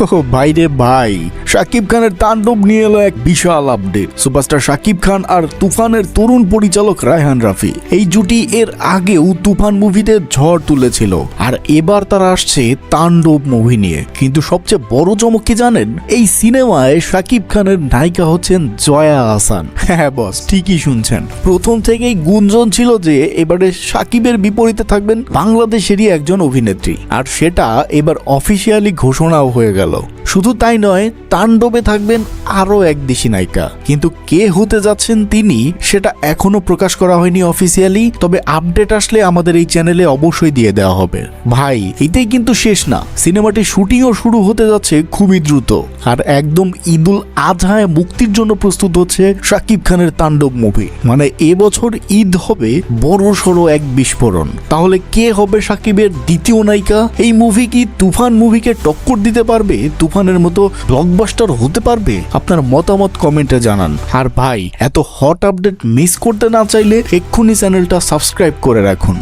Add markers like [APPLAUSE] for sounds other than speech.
ও [LAUGHS] ভাইরে ভাই। শাকিব খানের তাণ্ডব নিয়ে এলো এক বিশাল আপডেট সুপারস্টার শাকিব খান আর তুফানের তরুণ পরিচালক রায়হান রাফি। এই জুটি এর আগেও তুফান মুভিতে ঝড় তুলেছিল, আর এবার তারা আসছে তাণ্ডব মুভি নিয়ে। কিন্তু সবচেয়ে বড় চমক কি জানেন? এই সিনেমায় শাকিব খানের নায়িকা হচ্ছেন জয়া আসান হ্যাঁ বস ঠিকই শুনছেন। প্রথম থেকেই গুঞ্জন ছিল যে এবারে শাকিবের বিপরীতে থাকবেন বাংলাদেশেরই একজন অভিনেত্রী। আর সেটা এবার অফিসিয়ালি ঘোষণাও হয়ে গেল। শুধু তাই নয় তাণ্ডবে থাকবেন আরও এক দেশি নায়িকা। কিন্তু কে হতে যাচ্ছেন তিনি, সেটা এখনও প্রকাশ করা হয়নি অফিসিয়ালি তবে আপডেট আসলে আমাদের এই চ্যানেলে অবশ্যই দিয়ে দেওয়া হবে। ভাই, এটাই কিন্তু শেষ না। সিনেমাটি শুটিংও শুরু হতে যাচ্ছে খুবই দ্রুত। আর একদম ঈদুল আজহায় মুক্তির জন্য প্রস্তুত হচ্ছে শাকিব খানের তাণ্ডব মুভি মানে এবছর ঈদ হবে বড় সড়ো এক বিস্ফোরণ। তাহলে কে হবে শাকিবের দ্বিতীয় নায়িকা? এই মুভি কি তুফান মুভিকে টক্কর দিতে পারবে? তুফানের মতো ব্লকবাস্টার হতে পারবে? আপনার মতামত কমেন্টে জানান। আর ভাই, এত হট আপডেট মিস করতে না চাইলে এক্ষুনি চ্যানেলটা সাবস্ক্রাইব করে রাখুন।